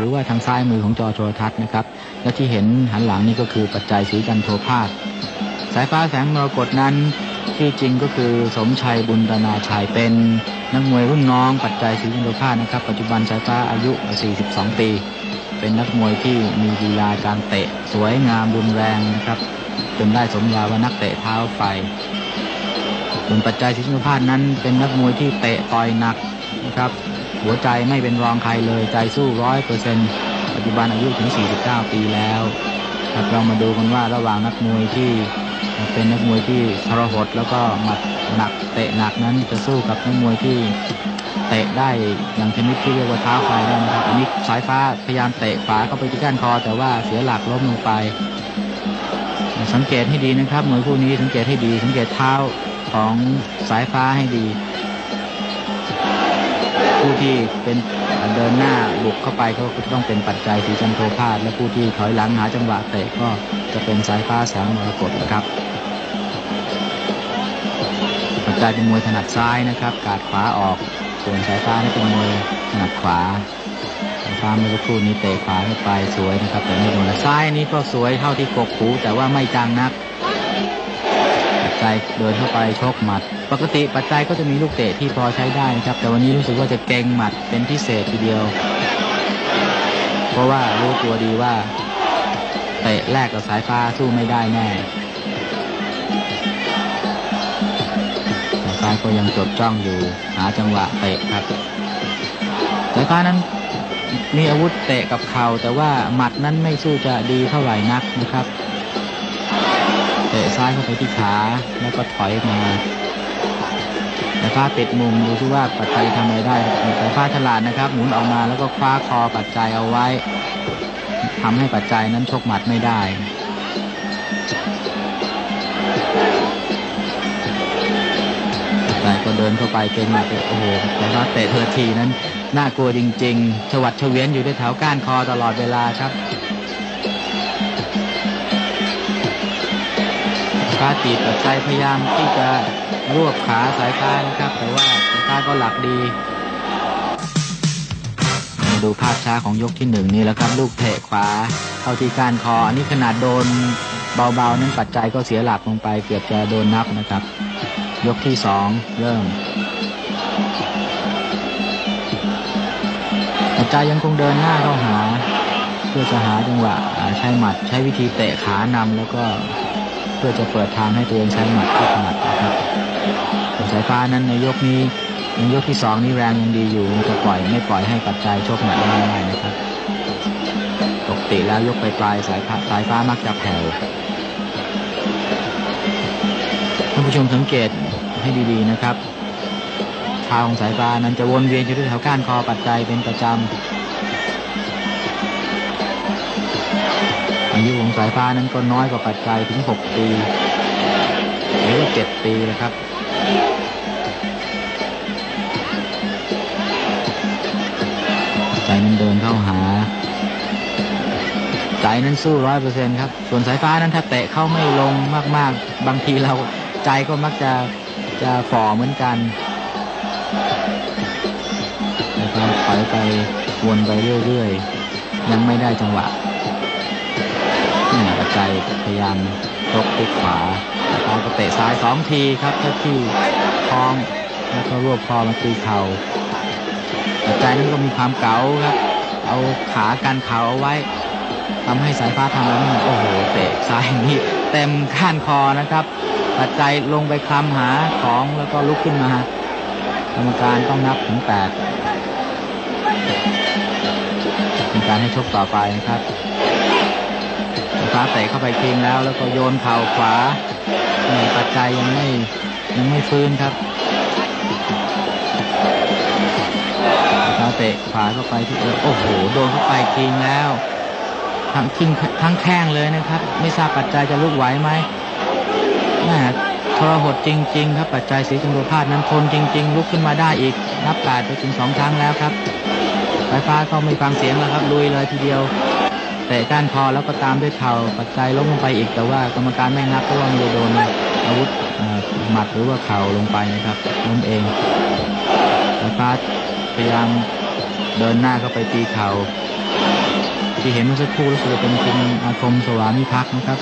หรือว่าทางซ้ายมือของจอโทรทัศน์นะครับ และที่เห็นหันหลังนี่ก็คือปัจจัยสีจันโทพาสสายฟ้าแสงมรกตนั้นที่จริงก็คือสมชัยบุญตนาชัยเป็นนักมวยรุ่นน้องปัจจัยสีจันโทพาสนะครับ ปัจจุบันสายฟ้าอายุ 42 ปี เป็นนักมวยที่มีลีลาการเตะ สวยงามรุนแรงนะครับจนได้สมญาว่านักเตะเท้าไฟส่วนปัจจัยศรีสุนทรพาสนั้นเป็นนักมวยที่เตะต่อยหนักนะครับ หัวใจไม่เป็นรองใครเลยใจสู้ร้อยเปอร์เซ็นต์ปัจจุบันอายุถึง 49 ปีแล้วครับเรามาดูกันว่าระหว่างนักมวยที่เป็นนักมวยที่ทรหดแล้วก็หมัดหนักเตะหนักนั้นจะสู้กับนักมวยที่เตะได้อย่างชนิดที่เรียกว่าเท้าไฟได้นะครับอันนี้สายฟ้าพยายามเตะขวาเข้าไปที่ก้านคอ แต่ว่าเสียหลักล้มลงไป สังเกตให้ดีนะครับมวยคู่นี้สังเกตให้ดี สังเกตเท้าของสายฟ้าให้ดี ผู้ที่เป็นเดินหน้าบุกเข้าไปก็ต้องเป็นปัจจัยสีจันโทพาสและผู้ที่ถอยหลังหาจังหวะเตะก็จะเป็นสายฟ้าแสงมรกตนะครับปัจจัยเป็นมวยถนัดซ้ายนะครับ กาดขวาออกส่วนสายฟ้านี่เป็นมวยถนัดขวาสายฟ้าเมื่อสักครู่นี้เตะขวาเข้าไปสวยนะครับแต่ไม่โดนซ้ายนี้ก็สวยเท่าที่กกหูแต่ว่าไม่จังนัก จจัยเดินเข้าไปชกหมัด ปกติปัจจัยก็จะมีลูกเตะที่พอใช้ได้นะครับ แต่วันนี้รู้สึกว่าจะเก่งหมัดเป็นพิเศษทีเดียว เพราะว่ารู้ตัวดีว่าเตะแรกกับสายฟ้าสู้ไม่ได้แน่สายฟ้าก็ยังจดจ้องอยู่หาจังหวะเตะครับสายฟ้านั้นมีอาวุธเตะกับเข่าแต่ว่าหมัดนั้นไม่สู้จะดีเท่าไหร่นักนะครับ ตะซ้ายเข้าไปที่ขาแล้วก็ถอยมาแต่ฟ้าปิดมุมดูที่ว่าปัจจัยทำอะไรได้แต่ฟ้าฉลาดนะครับ หมุนออกมาแล้วก็คว้าคอปัจจัยเอาไว้ทำให้ปัจจัยนั้นชกหมัดไม่ได้ปัจจัยก็เดินเข้าไปเป็นหมัดโอ้โหแต่ว่าเตะเธอทีนั้นน่ากลัวจริง ๆ ชวัดเฉวียนอยู่ในแถวก้านคอตลอดเวลาครับ ฟ้าตีดปัจจัยพยายามที่จะรวบขาสายฟ้านะครับ แต่ว่าสายฟ้าก็หลักดีมาดูภาพช้าของยกที่หนึ่งนี่แล้วครับ ลูกเตะขวาเข้าที่ก้านคออันนี้ขนาดโดนเบาๆนั้นปัจจัยก็เสียหลักลงไป เกือบจะโดนนับนะครับ ยกที่สองเริ่มปัจจัยยังคงเดินหน้าเข้าหา เพื่อจะหาจังหวะใช้หมัดใช้วิธีเตะขานำแล้วก็ เพื่อจะเปิดทางให้ตัวเองใช้หมัดที่ถนัดนะครับสายฟ้านั้นในยกนี้ในยกที่สองนี่แรงยังดีอยู่จะปล่อยไม่ปล่อยให้ปัจจัยโชคหนักง่ายๆนะครับปกติแล้วยกไปปลายสายฟ้าสายฟ้ามักจะแผ่วท่านผู้ชมสังเกตให้ดีๆนะครับท้าของสายฟ้านั้นจะวนเวียนอยู่ที่แถวก้านคอปัจจัยเป็นประจำ อายุของสายฟ้านั้นก็น้อยกว่าปัจจัยถึง 6 ปีหรือว่า7ปีนะครับใจนั้นเดินเข้าหาใจนั้นสู้ร้อยเปอร์เซ็นครับ ส่วนสายฟ้านั้นถ้าเตะเข้าไม่ลงมาก ๆ บางทีเราใจก็มักจะจะฝ่อเหมือนกันนะครับถอยไปวนไปเรื่อย ๆ ยังไม่ได้จังหวะ นี่ปัจพยายามชกที่ขวาแล้วก็เตะซ้ายสองทีครับเท่าที่ท้องแล้วก็รวบคอมาตีเข่าปัจจัยนั้นก็มีความเก๋าครับ เอาขากันเข่าเอาไว้ทำให้สายฟ้าทำแล้วนี่โอ้โหเตะซ้ายนี่เต็มข้านคอนะครับปัจจัยลงไปคลำหาของแล้วก็ลุกขึ้นมากรรมการต้องนับถึงแปดเป็นการให้ชกต่อไปนะครับาเตะเข้าไปทิ้งแล้ว แล้วก็โยนเข่าขวานี่ปัจจัยยังไม่ยังไม่ฟื้นครับฟ้าเตะขวาเข้าไปที่เออโอ้โหโดนเข้าไปทิ้งแล้ว ทั้งทิ้งทั้งแข้งเลยนะครับ ไม่ทราบปัจจัยจะลุกไหวไหมน่าทรหดจริง ๆ ครับปัจจัยสีจังโดพาดนั้นทนจริง ๆ ลุกขึ้นมาได้อีกนับกาดไปถึงสองครั้งแล้วครับไฟฟ้าก็ไม่ฟังเสียงแล้วครับลุยเลยทีเดียวะก้านคอแล้วก็ตามด้วยเข่าปัจจัยล้มลงไปอีกแต่ว่ากรรมการไม่นับเพราะว่ามันจะโดนอาวุธหมัดหรือว่าเข่าลงไปนะครับล้มเองสายฟ้าพยายามเดินหน้าเข้าไปตีเข่าที่เห็นเมื่อสักครู่รู้สึกจะเป็นคุณอาคมสวามิภักดิ์นะครับ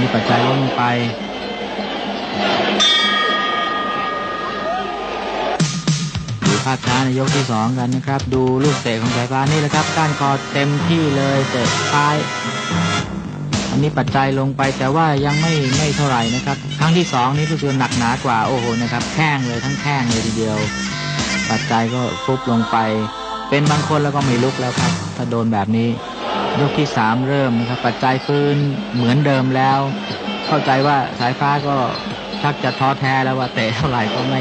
มีปัจจัยลดลงไป ภาพช้าในยกที่สองกันนะครับ ดูลูกเตะของสายฟ้านี่แหละครับ ก้านคอเต็มที่เลยเตะท้าย อันนี้ปัจจัยลงไปแต่ว่ายังไม่ไม่เท่าไหร่นะครับ ครั้งที่สองนี้ก็คือหนักหนากว่าโอ้โหนะครับแข้งเลยทั้งแข้งเลยทีเดียว ปัจจัยก็ฟุบลงไป เป็นบางคนแล้วก็ไม่ลุกแล้วครับถ้าโดนแบบนี้ ยกที่สามเริ่มนะครับ ปัจจัยฟื้นเหมือนเดิมแล้ว เข้าใจว่าสายฟ้าก็ชักจะท้อแท้แล้วว่าเตะเท่าไหร่ก็ไม่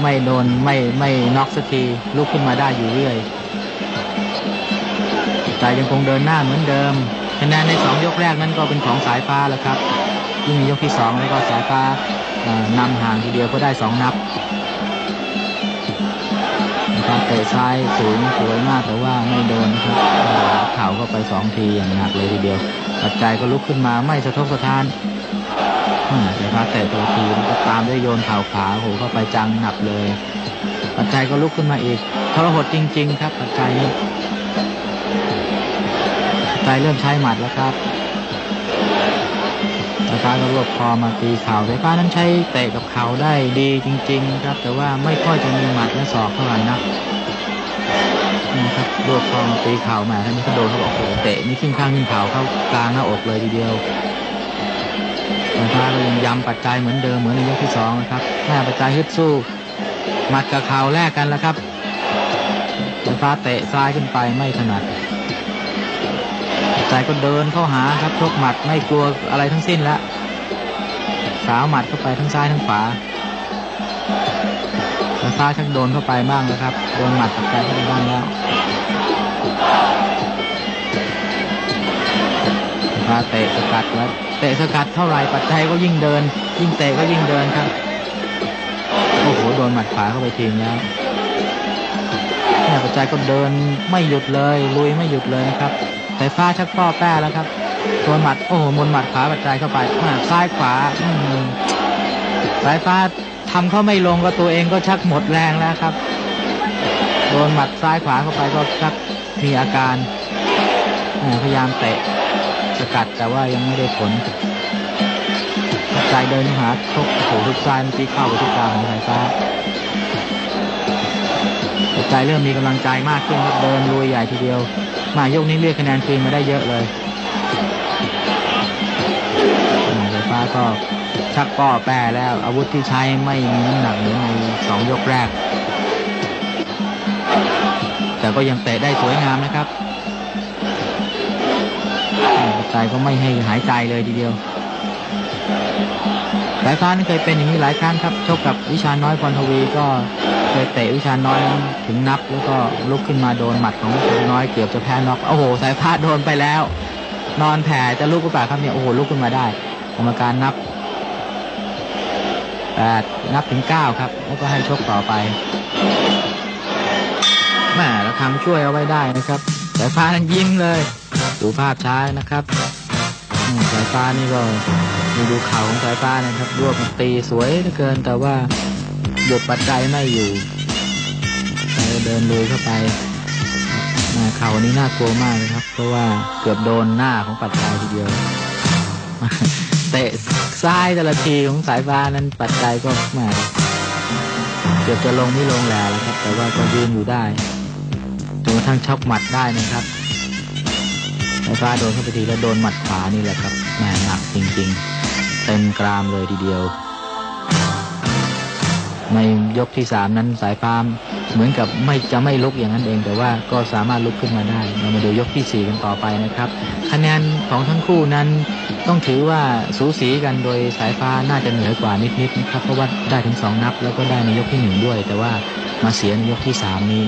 ไม่โดนไม่ไม่น็อกสักทีลุกขึ้นมาได้อยู่เรื่อยปัจจัยยังคงเดินหน้าเหมือนเดิมคะแนนในสองยกแรกนั้นก็เป็นของสายฟ้าแล้วครับยิ่งยกที่สองแล้วก็สายฟ้านำห่างทีเดียวก็ได้สองนับนะครับเตะซ้ายสูงสวยมากแต่ว่าไม่โดนนะครับเข่าเข้าไปสองทีอย่างหนักเลยทีเดียวปัจจัยก็ลุกขึ้นมาไม่สะทกสะท้าน อืมแต่พาเตะตัวทีแล้วก็ตามด้วยโยนเข่าขวาโหเข้าไปจังหนักเลย ปัจจัยก็ลุกขึ้นมาอีกทรหดจริง ๆ ครับ ปัจจัยปัจจัยเริ่มใช้หมัดแล้วครับไฟฟ้าก็รวบคอมาตีเข่าไฟฟ้านั้นใช้เตะกับเข่าได้ดีจริง ๆ ครับ แต่ว่าไม่ค่อยจะมีหมัดและศอกเท่าไหร่นักนะครับรวบคอมาตีเข่าแหมาท่านนี้ก็โดนเขาบอกโอ้โหเตะนี่ขึ้นข้างขึ้นเข่าเข้ากลางหน้าอกเลยทีเดียว ไฟฟ้าก็ยังย้ำปัจจัยเหมือนเดิมเหมือนในยกที่สองนะครับแม่ปัจจัยฮึดสู้หมัดกับเข่าแลกกันแล้วครับไฟฟ้าเตะซ้ายขึ้นไปไม่ถนัดใจก็เดินเข้าหาครับชกหมัดไม่กลัวอะไรทั้งสิ้นแล้วสาวหมัดเข้าไปทั้งซ้ายทั้งขวาแต่ซ้ายชักโดนเข้าไปบ้างแล้วครับ โดนหมัดกับใจเข้าไปบ้างแล้ว พาเตะสกัดแล้วเตะสกัดเท่าไหร่ปัจจัยก็ยิ่งเดิน ยิ่งเตะก็ยิ่งเดินครับโอ้โหโดนหมัดขวาเข้าไปทิ้งแล้เนี่ยปัจจัยก็เดินไม่หยุดเลยลุยไม่หยุดเลยนะครับสายฟ้าชักป้อแป้แล้วครับโดนหมัดโอ้โหมนหมัดขวาปัจจัยเข้าไปซ้ายขวาสายฟ้าทำเขาไม่ลงก็ตัวเองก็ชักหมดแรงแล้วครับโดนหมัดซ้ายขวาเข้าไปก็ชักมีอาการพยายามเตะ กัดแต่ว่ายังไม่ได้ผลปัจจัยเดินหาชกโอ้โหทุกซ้ายมันตีเข้าไปทุกกลางของสายฟ้าปัจจัยเริ่มมีกำลังใจมากขึ้นครับเดินลุยใหญ่ทีเดียว มายกนี้เรียกคะแนนคืนมาได้เยอะเลยอ่าไฟฟ้าก็ชักป้อแป้แล้ว อาวุธที่ใช้ไม่มีน้ำหนักเหมือนในสองยกแรก แต่ก็ยังเตะได้สวยงามนะครับ อ่าปัจจัยก็ไม่ให้หายใจเลยทีเดียวสายฟ้านี่เคยเป็นอย่างนี้หลายครั้งครับชกกับวิชาน้อยพรทวีก็เคยเตะวิชาน้อยถึงนับแล้วก็ลุกขึ้นมาโดนหมัดของวิชาน้อยเกือบจะแพ้น็อกโอ้โห สายฟ้าโดนไปแล้ว นอนแผ่จะลุกหรือเปล่าครับเนี่ยโอ้โหลุกขึ้นมาได้กรรมการนับแปดนับถึงเก้าครับ แล้วก็ให้ชกต่อไปแม่ระคังช่วยเอาไว้ได้นะครับสายฟ้านั้นยิ้มเลย ดูภาพช้านะครับสายฟ้านี่ก็ดูดูเข่าของสายฟ้านะครับรวบตีสวยเหลือเกิน แต่ว่าหยุดปัจจัยไม่อยู่ไปเดินลุยเข้าไปเข่านี้น่ากลัวมากนะครับ เพราะว่าเกือบโดนหน้าของปัจจัยทีเดียวเตะซ้ายแต่ละทีของสายฟ้านั้นปัจจัยก็แหมเกือบจะลงไม่ลงแล้วครับ แต่ว่าก็ยืนอยู่ได้จนกระทั่งช็อกหมัดได้นะครับ ไฟฟ้าโดนเข้าไปทีแล้วโดนหมัดขวานี่แหละครับแหม่หนักจริงๆ เต็มกรามเลยทีเดียว ในยกที่สามนั้นสายฟ้าเหมือนกับไม่จะไม่ลุกอย่างนั้นเอง แต่ว่าก็สามารถลุกขึ้นมาได้ เรามาดูยกที่สี่กันต่อไปนะครับ คะแนนของทั้งคู่นั้นต้องถือว่าสูสีกันโดยสายฟ้าน่าจะเหนือกว่านิดๆนะครับเพราะว่าได้ถึงสองนับแล้วก็ได้ในยกที่หนึ่งด้วย แต่ว่ามาเสียในยกที่สามนี้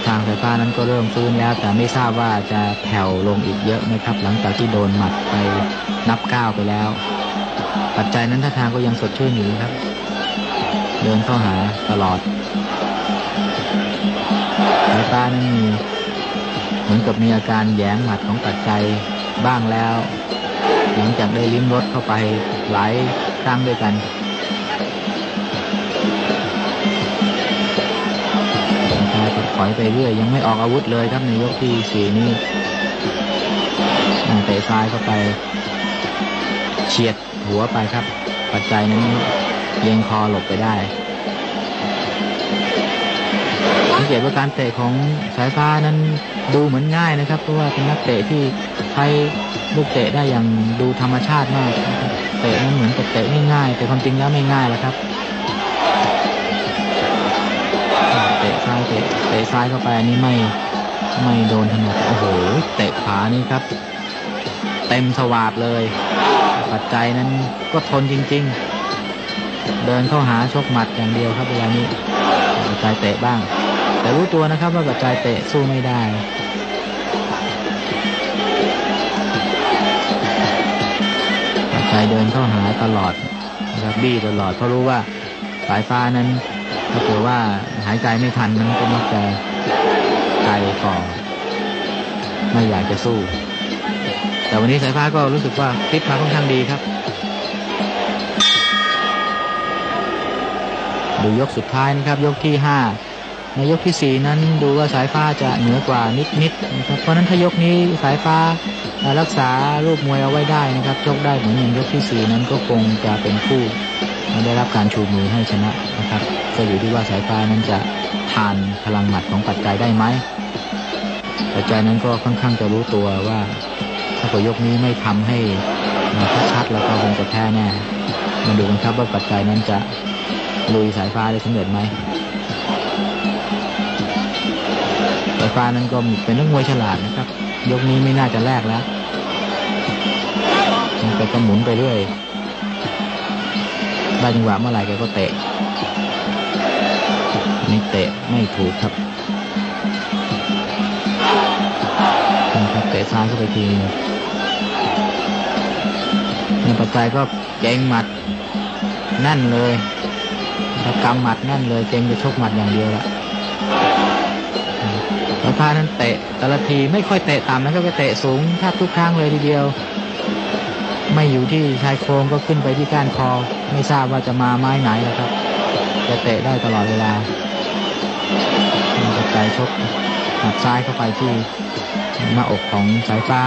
ทาทางไฟฟ้านั้นก็เริ่มฟื้นแล้ว แต่ไม่ทราบว่าจะแผ่วลงอีกเยอะนะครับ หลังจากที่โดนหมัดไปนับเก้าไปแล้ว ปัจจัยนั้นท่าทางก็ยังสดชื่นอยู่ครับ เดินเข้าหาตลอดไฟฟ้านั้นมีเหมือนกับมีอาการแหยงหมัดของปัจจัยบ้างแล้ว หลังจากได้ลิ้มรสเข้าไปหลายครั้งด้วยกัน อยไปเรื่อย ยังไม่ออกอาวุธเลยครับในยกที่สี่นี้อ่าเตะซ้ายเข้าไปเฉียดหัวไปครับ ปัจจัยนั้นเลียงคอหลบไปได้สังเกตว่าการเตะของสายฟ้านั้นดูเหมือนง่ายนะครับ เพราะว่าเป็นนักเตะที่ใช้ลูกเตะได้อย่างดูธรรมชาติมาก เตะนั้นเหมือนกับเตะง่ายๆแต่ความจริงแล้วไม่ง่ายแล้วครับ เตะซ้ายเตะซ้ายเข้าไปอันนี้ไม่ไม่โดนถนัดโอ้โหเตะขานี่ครับ เต็มสวาบเลยปัจจัยนั้นก็ทนจริง ๆ เดินเข้าหาชกหมัดอย่างเดียวครับเวลานี้ปัจจัยเตะบ้าง แต่รู้ตัวนะครับว่าปัจจัยเตะสู้ไม่ได้ปัจจัยเดินเข้าหาตลอดนะครับบี้ตลอดเพราะรู้ว่าสายฟ้านั้น ถ้าเกิดว่าหายใจไม่ทันนั้นก็มักจะไกลก่อนไม่อยากจะสู้ แต่วันนี้สายฟ้าก็รู้สึกว่าฟิตมาค่อนข้างดีครับดูยกสุดท้ายนะครับ ยกที่ห้าในยกที่สี่นั้นดูว่าสายฟ้าจะเหนือกว่านิดๆนะครับเพราะนั้นถ้ายกนี้สายฟ้ารักษารูปมวยเอาไว้ได้นะครับชกได้เหมือนอย่างยกที่สี่นั้นก็คงจะเป็นผู้ ไม่ได้รับการชูมือให้ชนะนะครับก็อยู่ที่ว่าสายฟ้านั้นจะทานพลังหมัดของปัจจัยได้ไหมปัจจัยนั้นก็ค่อนข้างจะรู้ตัวว่า ถ้าเกิดยกนี้ไม่ทำให้ชัดๆแล้วก็คงจะแพ้แน่มาดูกันครับว่าปัจจัยนั้นจะลุยสายฟ้าได้สำเร็จไหมสายฟ้านั้นก็เป็นนักมวยฉลาดนะครับ ยกนี้ไม่น่าจะแลกแล้วแกก็หมุนไปเรื่อย ได้จังหวะเมื่อไหร่แกก็เตะนี่เตะไม่ถูกครับนะครับเตะซ้ายเข้าไปทีเนี่ยปัจจัยก็เก่งหมัดแน่นเลยถ้ากำหมัดแน่นเลยเกงจะชกหมัดอย่างเดียวละแล้วพานั้นเตะแต่ละทีไม่ค่อยเตะต่ำนะครับก็เตะสูงแทบทุกครั้งเลยทีเดียว ไม่อยู่ที่ชายโครงก็ขึ้นไปที่ก้านคอ ไม่ทราบว่าจะมาไม้ไหนนะครับ จะเตะได้ตลอดเวลาปัจจัยชกหมัดซ้ายเข้าไปที่หน้าอกของสายฟ้า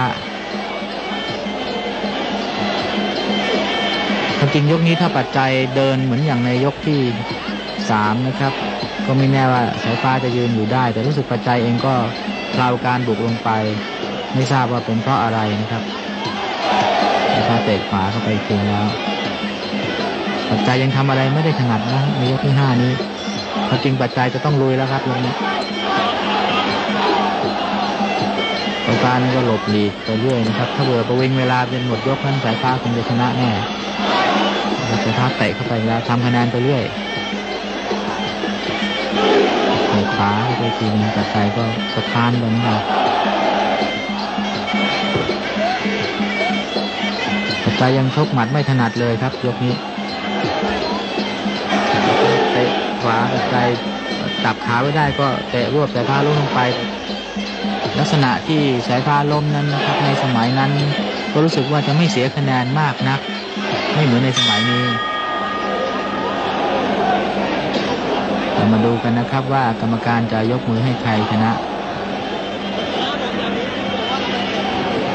จริงยกนี้ถ้าปัจจัยเดินเหมือนอย่างในยกที่สามนะครับ ก็ไม่แน่ว่าสายฟ้าจะยืนอยู่ได้ แต่รู้สึกปัจจัยเองก็พลาวการบุกลงไป ไม่ทราบว่าเป็นเพราะอะไรนะครับถ้าเตะขวาเข้าไปจริงแล้ว ปัจจัยยังทำอะไรไม่ได้ถนัดนะในยกที่ห้านี้พอจริงปัจจัยจะต้องลุยแล้วครับยกนี้สายฟ้านี่ก็หลบหลีกไปเรื่อยนะครับ ถ้าเบื่อประวิงเวลาเป็นหมดยกนั้นสายฟ้าคงจะชนะแน่สายฟ้าเตะเข้าไปแล้วทำคะแนนไปเรื่อยเตะขวาข้าไปทีนึงปัจจัยก็สะท้านไปเหมือนกันปัจจัยยังชกหมัดไม่ถนัดเลยครับ ยกนี้ ขวาปัจจัยจับขาไว้ได้ก็เตะรวบสายฟ้าล้มลงไป ลักษณะที่สายฟ้าล้มนั้นนะครับ ในสมัยนั้น ก็รู้สึกว่าจะไม่เสียคะแนนมากนัก ไม่เหมือนในสมัยนี้เรามาดูกันนะครับว่ากรรมการจะยกมือให้ใครชนะ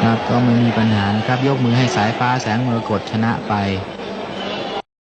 ครับก็ไม่มีปัญหานะครับ ยกมือให้สายฟ้าแสงมรกตชนะไป